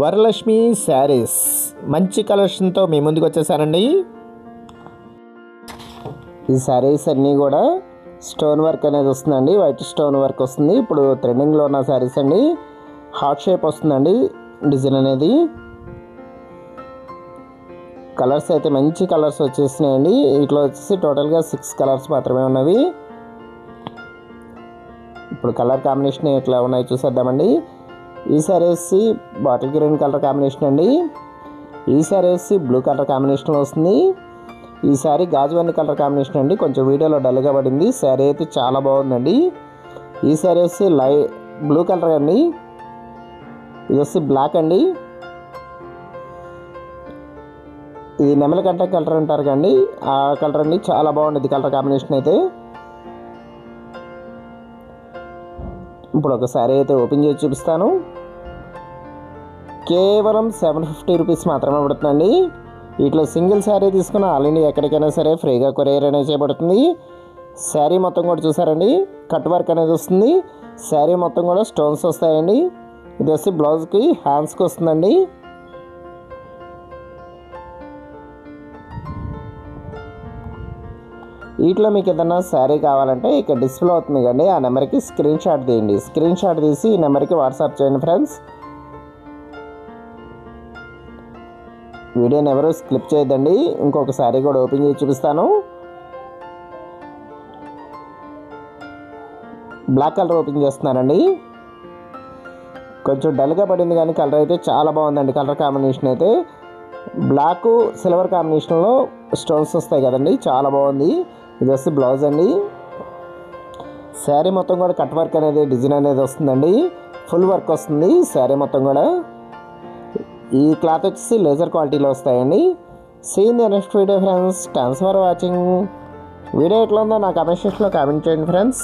వరలక్ష్మి శారీస్. మంచి కలెక్షన్తో మీ ముందుకు వచ్చేసానండి. ఈ శారీస్ అన్నీ కూడా స్టోన్ వర్క్ అనేది వస్తుందండి. వైట్ స్టోన్ వర్క్ వస్తుంది. ఇప్పుడు ట్రెండింగ్లో ఉన్న శారీస్ అండి. హార్ట్ షేప్ వస్తుందండి డిజైన్ అనేది. కలర్స్ అయితే మంచి కలర్స్ వచ్చేసినాయండి. వీటిలో వచ్చేసి టోటల్గా సిక్స్ కలర్స్ మాత్రమే ఉన్నవి. ఇప్పుడు కలర్ కాంబినేషన్ ఎట్లా ఉన్నాయో చూసేద్దామండి. ఈ సారీ వచ్చి బాటిల్ గ్రీన్ కలర్ కాంబినేషన్ అండి. ఈ సారీ వచ్చి బ్లూ కలర్ కాంబినేషన్ వస్తుంది. ఈ శారీ గాజువన్ని కలర్ కాంబినేషన్ అండి. కొంచెం వీడియోలో డల్గా పడింది. శారీ అయితే చాలా బాగుందండి. ఈ సారీ వచ్చి లై బ్లూ కలర్ అండి. ఇది వచ్చి బ్లాక్ అండి. ఇది నెమలకంట కలర్ అంటారు కండి ఆ కలర్ అండి. చాలా బాగుంది కలర్ కాంబినేషన్ అయితే. ఇప్పుడు ఒక శారీ అయితే ఓపెన్ చేసి చూపిస్తాను. కేవలం సెవెన్ ఫిఫ్టీ రూపీస్ మాత్రమే పడుతుందండి. వీటిలో సింగిల్ శారీ తీసుకున్న ఆల్ ఇండియా ఎక్కడికైనా సరే ఫ్రీగా కొరియర్ అనేది చేయబడుతుంది. శారీ మొత్తం కూడా చూసారండి. కట్ వర్క్ అనేది వస్తుంది. శారీ మొత్తం కూడా స్టోన్స్ వస్తాయండి. ఇది వచ్చి బ్లౌజ్కి హ్యాండ్స్కి వస్తుందండి. వీటిలో మీకు ఏదైనా శారీ కావాలంటే ఇక్కడ డిస్ప్లే అవుతుంది కండి. ఆ నెంబర్కి స్క్రీన్ షాట్ తీయండి. స్క్రీన్ షాట్ తీసి ఈ నెంబర్కి వాట్సాప్ చేయండి ఫ్రెండ్స్. వీడియోని ఎవరు స్క్లిప్ చేయొద్దండి. ఇంకొక శారీ కూడా ఓపెన్ చేసి చూపిస్తాను. బ్లాక్ కలర్ ఓపెన్ చేస్తున్నానండి. కొంచెం డల్గా పడింది కానీ కలర్ అయితే చాలా బాగుందండి. కలర్ కాంబినేషన్ అయితే బ్లాక్ సిల్వర్ కాంబినేషన్లో స్టోన్స్ వస్తాయి కదండి. చాలా బాగుంది. ఇది వస్తే బ్లౌజ్ అండి. శారీ మొత్తం కూడా కట్ వర్క్ అనేది డిజైన్ అనేది వస్తుందండి. ఫుల్ వర్క్ వస్తుంది శారీ మొత్తం కూడా. ఈ క్లాత్ వచ్చేసి లేజర్ క్వాలిటీలో వస్తాయండి. Seen the next video friends thanks for watching video ఎట్లా ఉందో నా కమెంట్ సెక్షన్లో కామెంట్ చేయండి ఫ్రెండ్స్